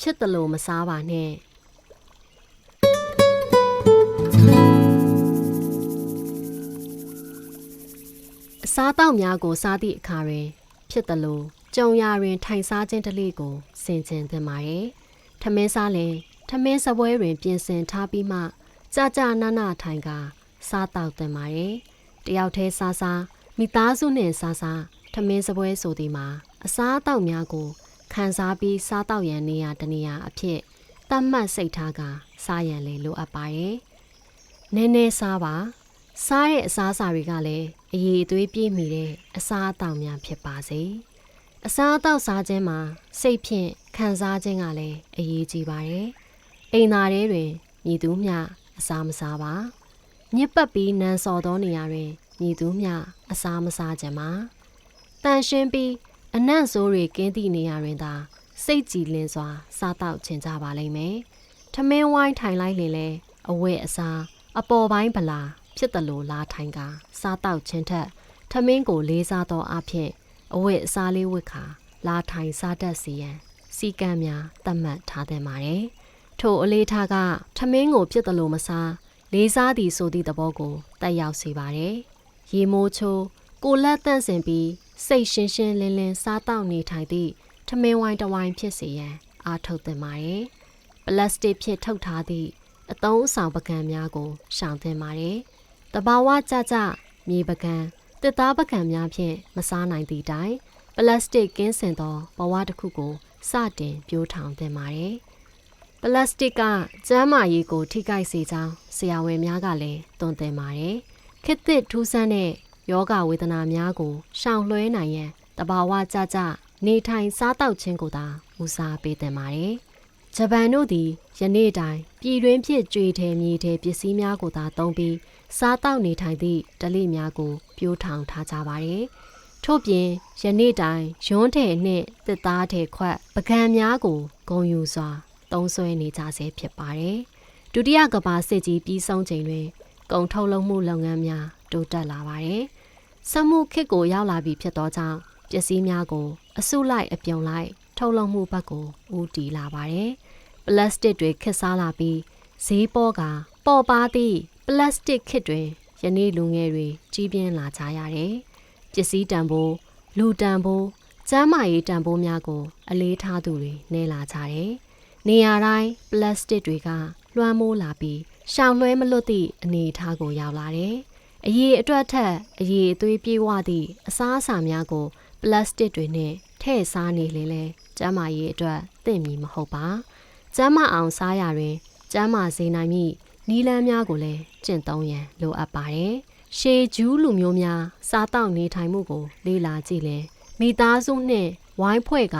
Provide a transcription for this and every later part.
ဖြစ်တယ်လို့မစားပါနဲ့အစားတောက်များကိုစားသည့်အခါတွင် ဖြစ်တယ်လို့ကြုံရတွင် ထိုင်စားခြင်းတစ်လေးကိုဆင်ခြင်သင့်ပါတယ်ထမင်းစားလင်ထမင်းစပွဲတွင် ပြင်ဆင်ထားပြီးမှကြာကြာနာနာထိုင်က စားတောက်သင့်ပါတယ်တယောက်တည်းစားစားမိသားစုနှင့်စားစားထမင်းစပွဲဆိုသည်မှာအစားအသောက်များကို ခံစားပြီးစားတောက်ရန်နေရာတနေရာအဖြစ်တတ်မှတ်စိတ်ထားကစားရန်လေလိုအပ်ပါရဲ့။နည်းနည်းစားပါ။စားတဲ့အစားအစာတွေကလည်းအည်အသွေးပြည့်မီတဲ့အစားအသောက်များဖြစ်ပါစေ။အစားအသောက်စားခြင်းမှာစိတ်ဖြင့်ခံစားခြင်းကလည်းအရေးကြီးပါတယ်။အိမ်သာထဲတွင်ညီသူမျှအစားမစားပါ။ညစ်ပတ်ပြီးနန်းစော်သောနေရာတွင်ညီသူမျှအစားမစားခြင်းပါ။တန်ရှင်းပြီး အနံ့ဆိုးတွေကင်းသည့်နေရာတွင်သာစိတ်ကြည်လင်စွာ စားတောက်ခြင်းကြပါလိမ့်မယ်။ထမင်းဝိုင်းထိုင်လိုက်ရင်လည်းအဝဲအစားအပေါ်ပိုင်းဗလာဖြစ်တယ်လို့လာထိုင်ကစားတောက်ခြင်းထက်ထမင်းကိုလေးစားသောအဖြစ်အဝဲအစားလေးဝတ်ခါလာထိုင်စားတတ်စီရန်စီကံများသတ်မှတ်ထားသင့်ပါတယ်။ထို့အလေးထားကထမင်းကိုဖြစ်တယ်လို့မစားလေးစားသည်ဆိုသည့်သဘောကိုတက်ရောက်စေပါတယ်။ရေမိုးချိုးကိုလက်တန့်စင်ပြီး စိတ်ရှင်းရှင်းလင်းလင်းစားတောက်နေထိုင်သည့်ထမင်းဝိုင်းတစ်ဝိုင်းဖြစ်စေရန်အားထုတ်သင့်ပါတယ်။ပလတ်စတစ်ဖြင့်ထုတ်ထားသည့်အသုံးအဆောင်ပကံများကိုရှောင်သင့်ပါတယ်။တဘာဝကြကြမြေပကံတစ်သားပကံများဖြင့်မစားနိုင်သည့်တိုင်ပလတ်စတစ်ကင်းစင်သောဘဝတစ်ခုကိုစတင်ပြိုးထောင်သင့်ပါတယ်။ပလတ်စတစ်ကကျန်းမာရေးကို ထိခိုက်စေကြောင်းဆရာဝန်များကလည်းသွန်သင်ပါတယ်။ခေတ်သစ်ထူးဆန်းတဲ့ ယောဂဝေဒနာများကိုရှောင်လွှဲနိုင်ရန်တဘာဝကြကြနေထိုင်စားတောက်ခြင်းကိုသာဦးစားပေးသင့်ပါတယ်။ဂျပန်တို့သည်ယနေ့တိုင်ပြည်တွင်းဖြစ်ကြွေထဲမြေထဲပစ္စည်းများကိုသာသုံးပြီးစားတောက်နေထိုင်သည့်ဓလိများကိုပြိုးထောင်ထားကြပါတယ်။ထို့ပြင်ယနေ့တိုင်ရွန်းထဲနှင့်တစ်သားထဲခွက်ပကံများကိုဂုံယူစွာသုံးဆွဲနေကြဆဲဖြစ်ပါတယ်။ဒုတိယကမ္ဘာစစ်ကြီးပြီးဆုံးချိန်တွင်ကုန်ထုတ်လုပ်မှုလုပ်ငန်းများတိုးတက်လာပါတယ်။ စက်မှုခေတ်ကိုရောက်လာပြီဖြစ်သောကြောင့်ပစ္စည်းများကို အစုလိုက်အပြုံလိုက် ထုတ်လုပ်မှုဘက်ကိုဦးတည်လာပါတယ်။ပလတ်စတစ်တွေခက်စားလာပြီးဈေးပေါ်ကပေါ်ပါသည့်ပလတ်စတစ်ခစ်တွင်ယနေ့လူငယ်တွေကြီးပြင်းလာကြရတယ်။ပစ္စည်းတန်ဖိုးလူတန်ဖိုးကျန်းမာရေးတန်ဖိုးများကို အလေးထားသူတွေနေလာကြတယ်။နေရာတိုင်းပလတ်စတစ်တွေကလွှမ်းမိုးလာပြီးရှောင်လွှဲမလွတ်သည့်အနေအထားကိုရောက်လာတယ်။ အရေးအတွက်ထက်အရေးအသွေးပြေးဝသည့်အစားအစာများကို ပလတ်စတစ်တွေနဲ့ထည့်စားနေလေလေကျမ်းမာရေးအတွက်သင့်မီမဟုတ်ပါကျမ်းမာအောင်စားရတွင်ကျမ်းမာစေနိုင်မည့်နီလန်းများကိုလည်းကျင့်သုံးရန်လိုအပ်ပါတယ်ရှေဂျူးလူမျိုးများစားတောက်နေထိုင်မှုကို လေ့လာကြည့်ရင်မိသားစုနှင့်ဝိုင်းဖွဲ့က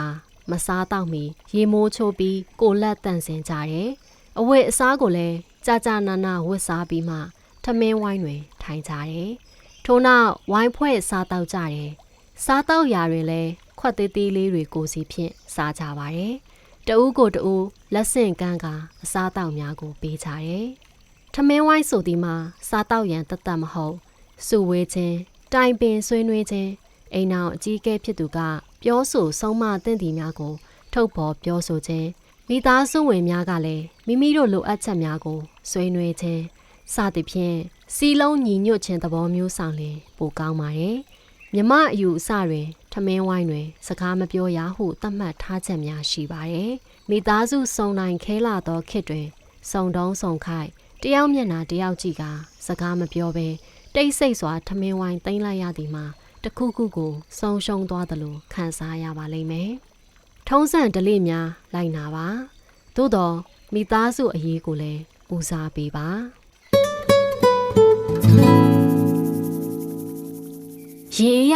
မစားတော့မီရေမိုးချိုးပြီးကိုလက်တန့်စင်ကြတယ်အဝတ်အစားကိုလည်းကြာကြာနာနာဝတ်စားပြီးမှ ထမင်းဝိုင်းတွင် ထိုင်ကြတယ်ထို့နောက်ဝိုင်းဖွဲ့စားတောက်ကြတယ်စားတောက်ရာတွင်လည်းခွက်သေးသေးလေးတွေကိုစီဖြင့်စားကြပါတယ်။တဦးကိုတဦးလက်ဆင့်ကမ်းကအစားတောက်များကိုပေးကြတယ်။ထမင်းဝိုင်းဆိုသည်မှာစားတောက်ရန်တသက်မဟုတ်စုဝေးခြင်းတိုင်ပင်ဆွေးနွေးခြင်းအိမ်နောက်အကြီးအကဲဖြစ်သူက ပြောဆိုဆုံးမသင့်သည်များကို ထုတ်ဖော်ပြောဆိုခြင်းမိသားစုဝင်များကလည်းမိမိတို့လိုအပ်ချက်များကိုဆွေးနွေးခြင်း စသဖြင့်စီလုံးညီညွတ်ခြင်းသဘောမျိုးဆောင်လင်ပိုကောင်းပါတယ်။မြမအယူအဆတွင်ထမင်းဝိုင်းတွင် စကားမပြောရဟုသတ်မှတ်ထားချက်များရှိပါတယ်။မိသားစုစုံနိုင်ခဲလာသောခေတ်တွင်စုံတုံးစုံခိုက်တယောက်မျက်နှာတယောက်ကြည့်ကစကားမပြောဘဲတိတ်ဆိတ်စွာထမင်းဝိုင်းသိမ်းလိုက်ရသည်မှာတခုခုကိုဆုံရှုံသွားသလိုခံစားရပါလိမ့်မယ်။ထုံးစံဓလေ့များလိုက်နာပါ။သို့တော့မိသားစုအရေးကိုလည်းဦးစားပေးပါ။